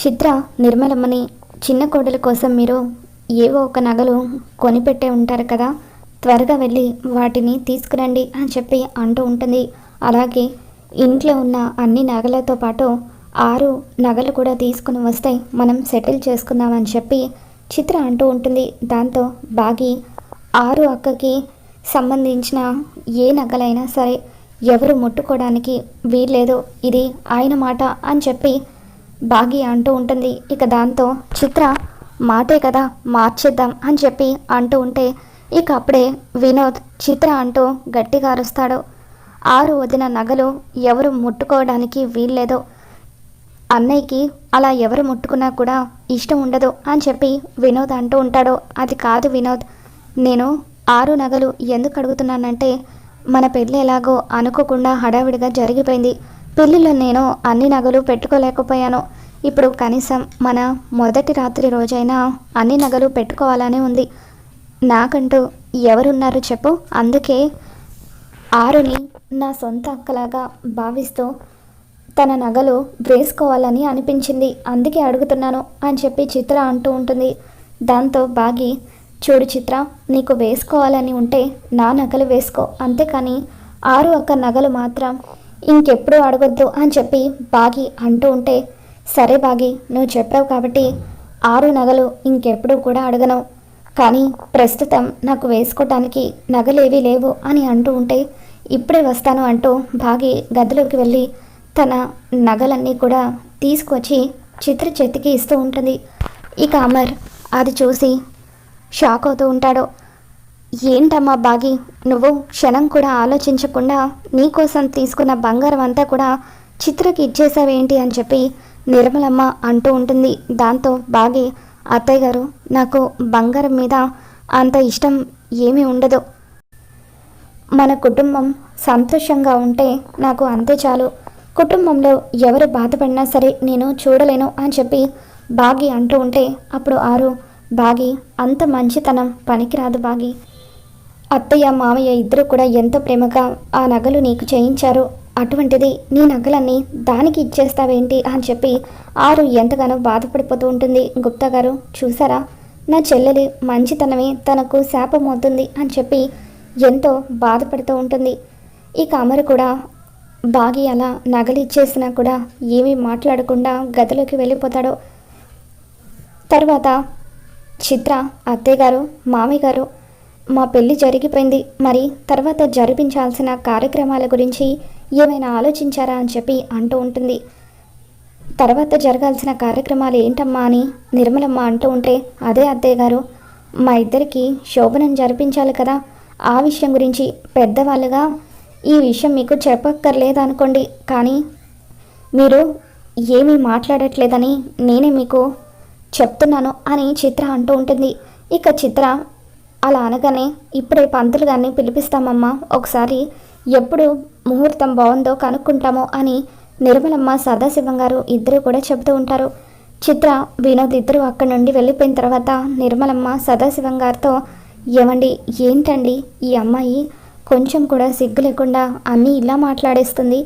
చిత్ర నిర్మలమ్మని చిన్న కోడల కోసం మీరు ఏవో ఒక నగలు కొనిపెట్టే ఉంటారు కదా త్వరగా వెళ్ళి వాటిని తీసుకురండి అని చెప్పి అంటూ ఉంటుంది. అలాగే ఇంట్లో ఉన్న అన్ని నగలతో పాటు ఆరు నగలు కూడా తీసుకుని వస్తే మనం సెటిల్ చేసుకుందామని చెప్పి చిత్ర అంటూ ఉంటుంది. దాంతో బాగి ఆరు అక్కకి సంబంధించిన ఏ నగలైనా సరే ఎవరు ముట్టుకోవడానికి వీల్లేదు. ఇది ఆయన మాట అని చెప్పి బాగి అంటూ ఉంటుంది. ఇక దాంతో చిత్ర మాటే కదా మార్చేద్దాం అని చెప్పి అంటూ ఉంటే ఇక అప్పుడే వినోద్ చిత్ర అంటూ గట్టిగా అరుస్తాడు. ఆరు వదిన నగలు ఎవరు ముట్టుకోవడానికి వీల్లేదో. అన్నయ్యకి అలా ఎవరు ముట్టుకున్నా కూడా ఇష్టం ఉండదు అని చెప్పి వినోద్ అంటూ ఉంటాడు. అది కాదు వినోద్ నేను ఆరు నగలు ఎందుకు అడుగుతున్నానంటే మన పెళ్ళి ఎలాగో అనుకోకుండా హడావిడిగా జరిగిపోయింది. పెళ్ళిలో నేను అన్ని నగలు పెట్టుకోలేకపోయాను. ఇప్పుడు కనీసం మన మొదటి రాత్రి రోజైనా అన్ని నగలు పెట్టుకోవాలని ఉంది. నాకంటూ ఎవరున్నారు చెప్పు? అందుకే ఆరుని నా సొంత అక్కలాగా భావిస్తూ తన నగలు వేసుకోవాలని అనిపించింది. అందుకే అడుగుతున్నాను అని చెప్పి చిత్ర అంటూ ఉంటుంది. దాంతో బాగి చూడు చిత్ర నీకు వేసుకోవాలని ఉంటే నా నగలు వేసుకో. అంతేకాని ఆరు అక్క నగలు మాత్రం ఇంకెప్పుడు అడగొద్దు అని చెప్పి బాగి అంటూ ఉంటే సరే బాగి నువ్వు చెప్పావు కాబట్టి ఆరు నగలు ఇంకెప్పుడు కూడా అడగను. కానీ ప్రస్తుతం నాకు వేసుకోవటానికి నగలేవీ లేవు అని అంటూ ఉంటే ఇప్పుడే వస్తాను అంటూ బాగి గదిలోకి వెళ్ళి తన నగలన్నీ కూడా తీసుకొచ్చి చిత్ర చేతికి ఇస్తూ ఉంటుంది. ఇక అమర్ అది చూసి షాక్ అవుతూ ఉంటాడు. ఏంటమ్మా బాగి? నువ్వు క్షణం కూడా ఆలోచించకుండా నీకోసం తీసుకున్న బంగారం అంతా కూడా చిత్రకి ఇచ్చేసావేంటి అని చెప్పి నిర్మలమ్మ అంటూ ఉంటుంది. దాంతో బాగి అత్తయ్య గారు నాకు బంగారం మీద అంత ఇష్టం ఏమీ ఉండదు. మన కుటుంబం సంతోషంగా ఉంటే నాకు అంతే చాలు. కుటుంబంలో ఎవరు బాధపడినా సరే నేను చూడలేను అని చెప్పి బాగి అంటూ ఉంటే అప్పుడు ఆరు బాగి అంత మంచితనం పనికిరాదు బాగి. అత్తయ్య మామయ్య ఇద్దరు కూడా ఎంతో ప్రేమగా ఆ నగలు నీకు చేయించారు అటువంటిది నీ నగలన్నీ దానికి ఇచ్చేస్తావేంటి అని చెప్పి ఆరు ఎంతగానో బాధపడిపోతూ ఉంటుంది. గుప్తా గారు చూసారా? నా చెల్లెలి మంచితనమే తనకు శాపం అవుతుంది అని చెప్పి ఎంతో బాధపడుతూ ఉంటుంది. ఇక అమరు కూడా బాగి అలా నగలు ఇచ్చేసినా కూడా ఏమీ మాట్లాడకుండా గదిలోకి వెళ్ళిపోతాడు. తర్వాత చిత్ర అత్తయ్య గారు మామయ్య గారు మా పెళ్ళి జరిగిపోయింది. మరి తర్వాత జరిపించాల్సిన కార్యక్రమాల గురించి ఏమైనా ఆలోచించారా అని చెప్పి అంటూ ఉంటుంది. తర్వాత జరగాల్సిన కార్యక్రమాలు ఏంటమ్మా అని నిర్మలమ్మ అంటూ ఉంటే అదే అత్తయ్య గారు మా ఇద్దరికి శోభనం జరిపించాలి కదా. ఆ విషయం గురించి పెద్దవాళ్ళుగా ఈ విషయం మీకు చెప్పక్కర్లేదు అనుకోండి కానీ మీరు ఏమీ మాట్లాడట్లేదని నేనే మీకు చెప్తున్నాను అని చిత్ర అంటూ ఉంటుంది. ఇక చిత్ర అలా అనగానే ఇప్పుడే పంతులు గారిని పిలిపిస్తామమ్మా. ఒకసారి ఎప్పుడు ముహూర్తం బాగుందో కనుక్కుంటామో అని నిర్మలమ్మ సదాశివం గారు ఇద్దరు కూడా చెబుతూ ఉంటారు. చిత్ర వినోద్ ఇద్దరు అక్కడి నుండి వెళ్ళిపోయిన తర్వాత నిర్మలమ్మ సదాశివం గారితో ఏమండి ఏంటండి ఈ అమ్మాయి? కొంచెం కూడా సిగ్గు లేకుండా అన్నీ ఇలా మాట్లాడేస్తుంది.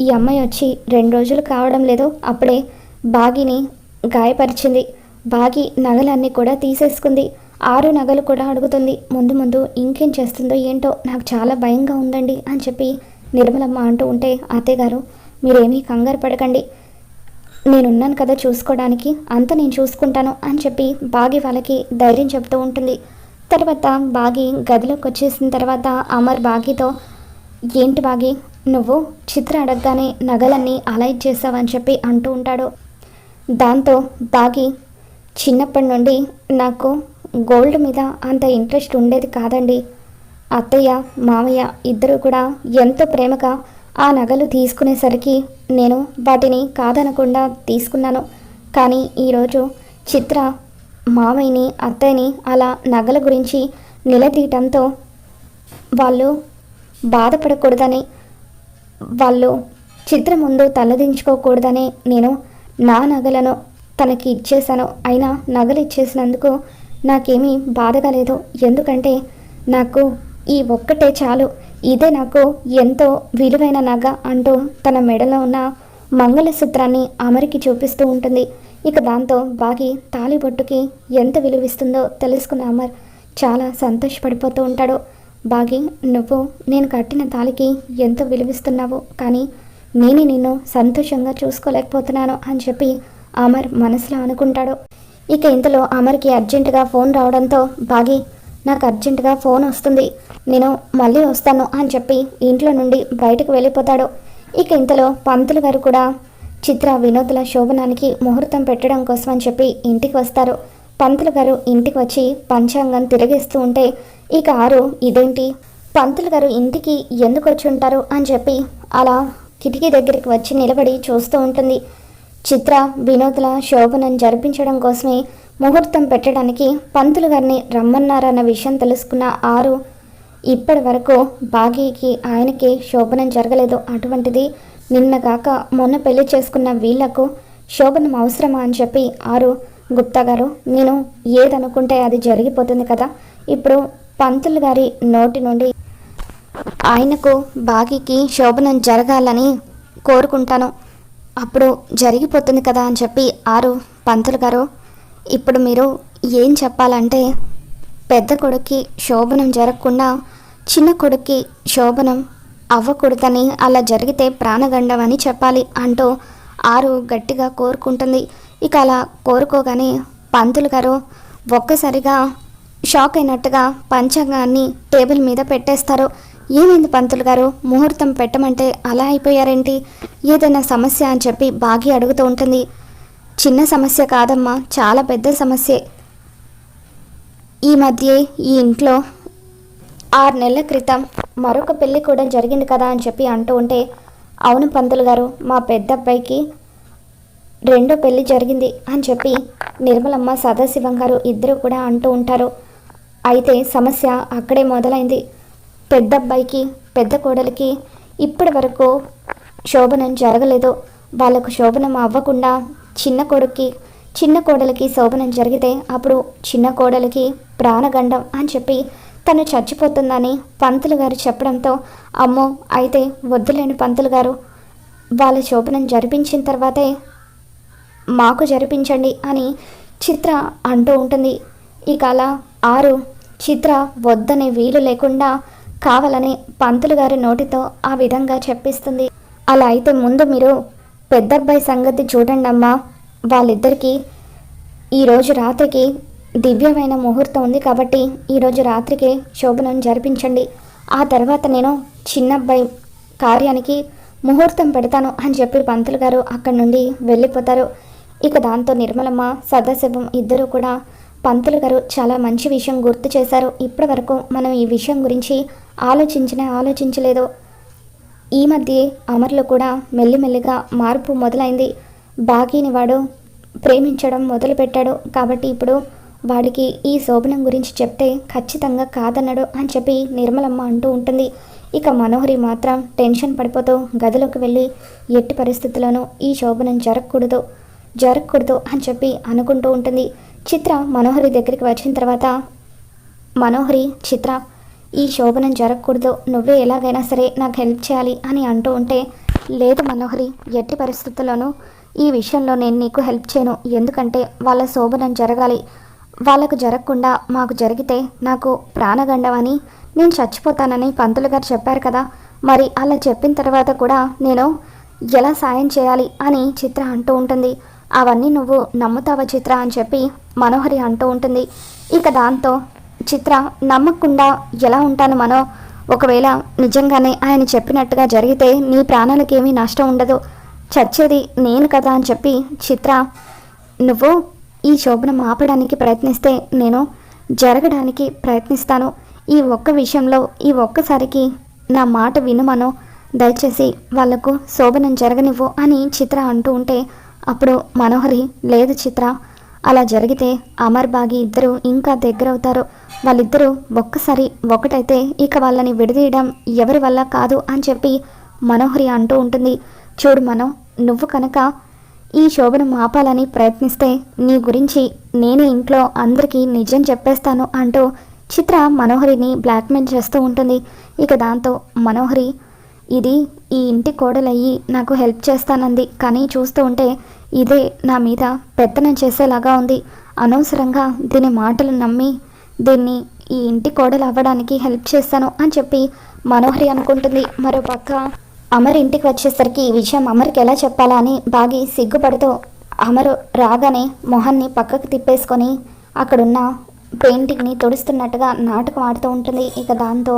ఈ అమ్మాయి వచ్చి రెండు రోజులు కావడం లేదు. అప్పుడే బాగిని గాయపరిచింది. బాగి నగలన్నీ కూడా తీసేసుకుంది. ఆరు నగలు కూడా అడుగుతుంది. ముందు ముందు ఇంకేం చేస్తుందో ఏంటో నాకు చాలా భయంగా ఉందండి అని చెప్పి నిర్మలమ్మ అంటూ ఉంటే అత్తయ్య గారు మీరేమీ కంగారు పడకండి. నేనున్నాను కదా చూసుకోవడానికి అంత నేను చూసుకుంటాను అని చెప్పి బాగి వాళ్ళకి ధైర్యం చెప్తూ ఉంటుంది. తర్వాత బాగి గదిలోకి వచ్చేసిన తర్వాత అమర్ బాగితో ఏంటి బాగి నువ్వు చిత్ర అడగగానే నగలన్నీ అలైట్ చేసావని చెప్పి అంటూ ఉంటాడు. దాంతో బాగి చిన్నప్పటి నుండి నాకు గోల్డ్ మీద అంత ఇంట్రెస్ట్ ఉండేది కాదండి. అత్తయ్య మామయ్య ఇద్దరు కూడా ఎంతో ప్రేమగా ఆ నగలు తీసుకునేసరికి నేను వాటిని కాదనకుండా తీసుకున్నాను. కానీ ఈరోజు చిత్ర మామయ్యని అత్తయ్యని అలా నగల గురించి నిలదీయటంతో వాళ్ళు బాధపడకూడదని వాళ్ళు చిత్ర ముందు తలదించుకోకూడదని నేను నా నగలను తనకి ఇచ్చేశాను. అయినా నగలు ఇచ్చేసినందుకు నాకేమీ బాధ కాలేదు ఎందుకంటే నాకు ఈ ఒక్కటే చాలు. ఇదే నాకు ఎంతో విలువైన నగ అంటూ తన మెడలో ఉన్న మంగళసూత్రాన్ని అమరికి చూపిస్తూ ఉంటుంది. ఇక దాంతో బాగి తాలిబొట్టుకి ఎంత విలువిస్తుందో తెలుసుకున్న అమర్ చాలా సంతోషపడిపోతూ ఉంటాడు. బాగి నువ్వు నేను కట్టిన తాలికి ఎంతో విలువిస్తున్నావు? కానీ నేనే నిన్ను సంతోషంగా చూసుకోలేకపోతున్నాను అని చెప్పి అమర్ మనసులో అనుకుంటాడు. ఇక ఇంతలో అమర్కి అర్జెంటుగా ఫోన్ రావడంతో బాగి నాకు అర్జెంటుగా ఫోన్ వస్తుంది. నేను మళ్ళీ వస్తాను అని చెప్పి ఇంట్లో నుండి బయటకు వెళ్ళిపోతాడు. ఇక ఇంతలో పంతులు గారు కూడా చిత్ర వినోదుల శోభనానికి ముహూర్తం పెట్టడం కోసం అని చెప్పి ఇంటికి వస్తారు. పంతులు గారు ఇంటికి వచ్చి పంచాంగం తిరిగిస్తూ ఉంటే ఇక ఆరు ఇదేంటి? పంతులు గారు ఇంటికి ఎందుకు వచ్చి ఉంటారు? అని చెప్పి అలా కిటికీ దగ్గరికి వచ్చి నిలబడి చూస్తూ ఉంటుంది. చిత్ర వినోదుల శోభనం జరిపించడం కోసమే ముహూర్తం పెట్టడానికి పంతులు గారిని రమ్మన్నారన్న విషయం తెలుసుకున్న ఆరు ఇప్పటి వరకు బాగీకి ఆయనకి శోభనం జరగలేదు. అటువంటిది నిన్నగాక మొన్న పెళ్ళి చేసుకున్న వీళ్ళకు శోభనం అవసరమా అని చెప్పి ఆరు గుప్తా గారు నేను ఏదనుకుంటే అది జరిగిపోతుంది కదా? ఇప్పుడు పంతులు గారి నోటి నుండి ఆయనకు బాగీకి శోభనం జరగాలని కోరుకుంటాను. అప్పుడు జరిగిపోతుంది కదా అని చెప్పి ఆరు పంతులు గారు ఇప్పుడు మీరు ఏం చెప్పాలంటే పెద్ద కొడుక్కి శోభనం జరగకుండా చిన్న కొడుక్కి శోభనం అవ్వకూడదని అలా జరిగితే ప్రాణగండం అని చెప్పాలి అంటూ ఆరు గట్టిగా కోరుకుంటుంది. ఇక అలా కోరుకోగానే పంతులు గారు ఒక్కసారిగా షాక్ అయినట్టుగా పంచాంగాన్ని టేబుల్ మీద పెట్టేస్తారు. ఏమైంది పంతులు గారు? ముహూర్తం పెట్టమంటే అలా అయిపోయారేంటి? ఏదైనా సమస్య అని చెప్పి బాగి అడుగుతూ ఉంటుంది. చిన్న సమస్య కాదమ్మా చాలా పెద్ద సమస్యే. ఈ మధ్య ఈ ఇంట్లో ఆరు నెలల క్రితం మరొక పెళ్ళి కూడా జరిగింది కదా అని చెప్పి అంటూ ఉంటే అవును పంతులు గారు మా పెద్ద అబ్బాయికి రెండో పెళ్ళి జరిగింది అని చెప్పి నిర్మలమ్మ సదాశివం గారు ఇద్దరు కూడా అంటూ ఉంటారు. అయితే సమస్య అక్కడే మొదలైంది. పెద్ద అబ్బాయికి పెద్ద కోడలికి ఇప్పటి వరకు శోభనం జరగలేదు. వాళ్ళకు శోభనం అవ్వకుండా చిన్న కొడుక్కి చిన్న కోడలికి శోభనం జరిగితే అప్పుడు చిన్న కోడలికి ప్రాణగండం అని చెప్పి తను చచ్చిపోతుందని పంతులు గారు చెప్పడంతో అమ్మో అయితే వద్దులేని పంతులు గారు. వాళ్ళ శోభనం జరిపించిన తర్వాతే మాకు జరిపించండి అని చిత్ర అంటూ ఉంటుంది. ఇక అలా ఆరు చిత్ర వద్దనే వీలు లేకుండా కావాలని పంతులు గారి నోటితో ఆ విధంగా చెప్పిస్తుంది. అలా అయితే ముందు మీరు పెద్దబ్బాయి సంగతి చూడండి అమ్మా వాళ్ళిద్దరికీ ఈరోజు రాత్రికి దివ్యమైన ముహూర్తం ఉంది కాబట్టి ఈరోజు రాత్రికే శోభనం జరిపించండి. ఆ తర్వాత నేను చిన్నబ్బాయి కార్యానికి ముహూర్తం పెడతాను అని చెప్పి పంతులు గారు అక్కడి నుండి వెళ్ళిపోతారు. ఇక దాంతో నిర్మలమ్మ సదాశివం ఇద్దరు కూడా పంతులు గారు చాలా మంచి విషయం గుర్తు చేశారు. ఇప్పటి వరకు మనం ఈ విషయం గురించి ఆలోచించినా ఆలోచించలేదు. ఈ మధ్య అమర్లో కూడా మెల్లిమెల్లిగా మార్పు మొదలైంది. బాకీని వాడు ప్రేమించడం మొదలుపెట్టాడు. కాబట్టి ఇప్పుడు వాడికి ఈ శోభనం గురించి చెప్తే ఖచ్చితంగా కాదన్నాడు అని చెప్పి నిర్మలమ్మ అంటూ ఉంటుంది. ఇక మనోహరి మాత్రం టెన్షన్ పడిపోతూ గదిలోకి వెళ్ళి ఎట్టి పరిస్థితుల్లోనూ ఈ శోభనం జరగకూడదు జరగకూడదు అని చెప్పి అనుకుంటూ ఉంటుంది. చిత్ర మనోహరి దగ్గరికి వచ్చిన తర్వాత మనోహరి చిత్ర ఈ శోభనం జరగకూడదు. నువ్వే ఎలాగైనా సరే నాకు హెల్ప్ చేయాలి అని అంటూ ఉంటే లేదు మనోహరి ఎట్టి పరిస్థితుల్లోనూ ఈ విషయంలో నేను నీకు హెల్ప్ చేయను. ఎందుకంటే వాళ్ళ శోభనం జరగాలి. వాళ్ళకు జరగకుండా మాకు జరిగితే నాకు ప్రాణగండమని నేను చచ్చిపోతానని పంతులు గారు చెప్పారు కదా. మరి అలా చెప్పిన తర్వాత కూడా నేను ఎలా సాయం చేయాలి అని చిత్ర అంటూ ఉంటుంది. అవన్నీ నువ్వు నమ్ముతావా చిత్ర అని చెప్పి మనోహరి అంటూ ఉంటుంది. ఇక దాంతో చిత్ర నమ్మకుండా ఎలా ఉంటాను మనో? ఒకవేళ నిజంగానే ఆయన చెప్పినట్టుగా జరిగితే నీ ప్రాణాలకేమీ నష్టం ఉండదు. చచ్చేది నేను కదా అని చెప్పి చిత్ర నువ్వు ఈ శోభనం ఆపడానికి ప్రయత్నిస్తే నేను జరగడానికి ప్రయత్నిస్తాను. ఈ ఒక్క విషయంలో ఈ ఒక్కసారికి నా మాట వినుమను దయచేసి వాళ్ళకు శోభనం జరగనివ్వు అని చిత్ర అంటూ ఉంటే అప్పుడు మనోహరి లేదు చిత్ర అలా జరిగితే అమర్ బాగి ఇద్దరు ఇంకా దగ్గరవుతారు. వాళ్ళిద్దరూ ఒక్కసారి ఒకటైతే ఇక వాళ్ళని విడదీయడం ఎవరి వల్ల కాదు అని చెప్పి మనోహరి అంటూ ఉంటుంది. చూడు మనం నువ్వు కనుక ఈ శోభను మాపాలని ప్రయత్నిస్తే నీ గురించి నేనే ఇంట్లో అందరికీ నిజం చెప్పేస్తాను అంటూ చిత్ర మనోహరిని బ్లాక్మెయిల్ చేస్తూ ఉంటుంది. ఇక దాంతో మనోహరి ఇది ఈ ఇంటి కోడలయ్యి నాకు హెల్ప్ చేస్తానంది. కానీ చూస్తూ ఉంటే ఇదే నా మీద పెత్తనం చేసేలాగా ఉంది. అనవసరంగా దీని మాటలు నమ్మి దీన్ని ఈ ఇంటి కోడలు అవ్వడానికి హెల్ప్ చేస్తాను అని చెప్పి మనోహరి అనుకుంటుంది. మరో పక్క అమర్ ఇంటికి వచ్చేసరికి ఈ విషయం అమర్కి ఎలా చెప్పాలా అని బాగి సిగ్గుపడుతూ అమరు రాగానే మొహాన్ని పక్కకు తిప్పేసుకొని అక్కడున్న పెయింటింగ్ని తుడుస్తున్నట్టుగా నాటకం ఆడుతూ ఉంటుంది. ఇక దాంతో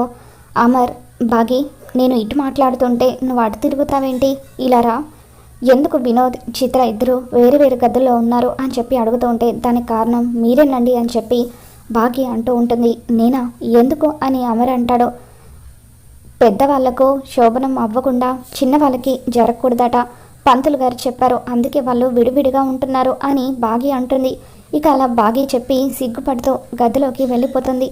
అమర్ బాగి నేను ఇటు మాట్లాడుతుంటే నువ్వు అటు తిరుగుతావేంటి? ఇలా రా. ఎందుకు వినోద్ చిత్ర ఇద్దరు వేరు వేరు గదుల్లో ఉన్నారు అని చెప్పి అడుగుతూ ఉంటే దానికి కారణం మీరేనండి అని చెప్పి బాగి అంటూ ఉంటుంది. నేనా? ఎందుకు అని అమర్ అంటాడు. పెద్దవాళ్ళకు శోభనం అవ్వకుండా చిన్నవాళ్ళకి జరగకూడదట. పంతులు గారు చెప్పారు అందుకే వాళ్ళు విడివిడిగా ఉంటున్నారు అని బాగి అంటుంది. ఇక అలా బాగి చెప్పి సిగ్గుపడుతూ గదిలోకి వెళ్ళిపోతుంది.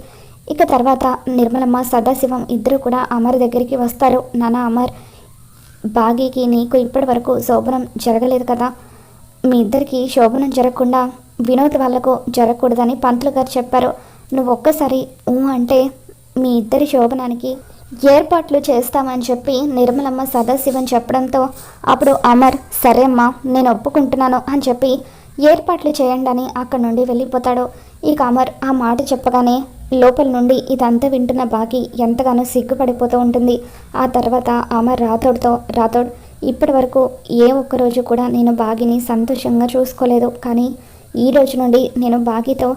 ఇక తర్వాత నిర్మలమ్మ సదాశివం ఇద్దరు కూడా అమర్ దగ్గరికి వస్తారు. నాన్న అమర్ బాగీకి నీకు ఇప్పటి వరకు శోభనం జరగలేదు కదా? మీ ఇద్దరికి శోభనం జరగకుండా వినోద్ వాళ్ళకు జరగకూడదని పంతులు గారు చెప్పారు. నువ్వు ఒక్కసారి ఊ అంటే మీ ఇద్దరి శోభనానికి ఏర్పాట్లు చేస్తామని చెప్పి నిర్మలమ్మ సదాశివం చెప్పడంతో అప్పుడు అమర్ సరే అమ్మా నేను ఒప్పుకుంటున్నాను అని చెప్పి ఏర్పాట్లు చేయండి అని అక్కడి నుండి వెళ్ళిపోతాడు. ఇక అమర్ ఆ మాట చెప్పగానే లోపల నుండి ఇదంతా వింటున్న బాగి ఎంతగానో సిగ్గుపడిపోతూ ఉంటుంది. ఆ తర్వాత అమర్ రాథోడ్తో రాథోడ్ ఇప్పటి వరకు ఏ ఒక్క రోజు కూడా నేను బాగిని సంతోషంగా చూసుకోలేదు. కానీ ఈ రోజు నుండి నేను బాగితో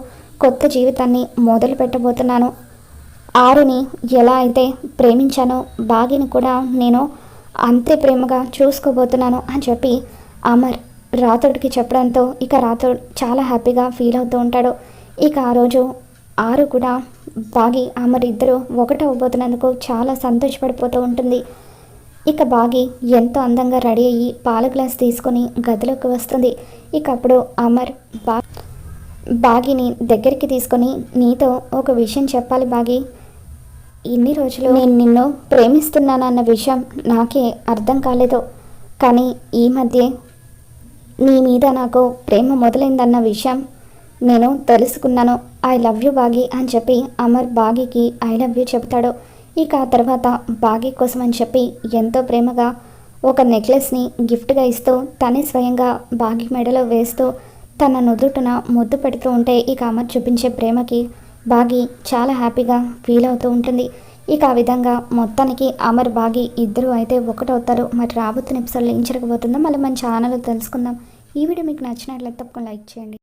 కొత్త జీవితాన్ని మొదలు పెట్టబోతున్నాను. ఆరుని ఎలా అయితే ప్రేమించానో బాగిని కూడా నేను అంతే ప్రేమగా చూసుకోబోతున్నాను అని చెప్పి అమర్ రాథోడ్కి చెప్పడంతో ఇక రాథోడ్ చాలా హ్యాపీగా ఫీల్ అవుతూ ఉంటాడు. ఇక ఆ రోజు ఆరు కూడా బాగి అమర్ ఒకటి అవ్వబోతున్నందుకు చాలా సంతోషపడిపోతూ ఉంటుంది. ఇక బాగి ఎంతో అందంగా రెడీ అయ్యి పాల గ్లాస్ తీసుకొని గదిలోకి వస్తుంది. ఇక అప్పుడు అమర్ బా బాగిని దగ్గరికి తీసుకొని నీతో ఒక విషయం చెప్పాలి బాగి. ఇన్ని రోజులు నేను నిన్ను ప్రేమిస్తున్నానన్న విషయం నాకే అర్థం కాలేదు. కానీ ఈ మధ్య నీ మీద నాకు ప్రేమ మొదలైందన్న విషయం నేను తెలుసుకున్నాను. ఐ లవ్ యూ బాగి అని చెప్పి అమర్ బాగికి ఐ లవ్ యూ చెప్తాడు ఇక ఆ తర్వాత బాగీ కోసం అని చెప్పి ఎంతో ప్రేమగా ఒక నెక్లెస్ని గిఫ్ట్గా ఇస్తూ తనే స్వయంగా బాగి మెడలో వేస్తూ తన నుదుటున ముద్దు పెడుతూ ఉంటే ఇక అమర్ చూపించే ప్రేమకి బాగి చాలా హ్యాపీగా ఫీల్ అవుతూ ఉంటుంది. ఇక ఆ విధంగా మొత్తానికి అమర్ బాగి ఇద్దరు అయితే ఒకటవుతారు మరి రాబోతున్న ఎపిసోడ్లో ఏం జరగబోతుందో మళ్ళీ మన ఛానల్లో తెలుసుకుందాం. ఈ వీడియో మీకు నచ్చినట్లయితే తప్పకుండా లైక్ చేయండి.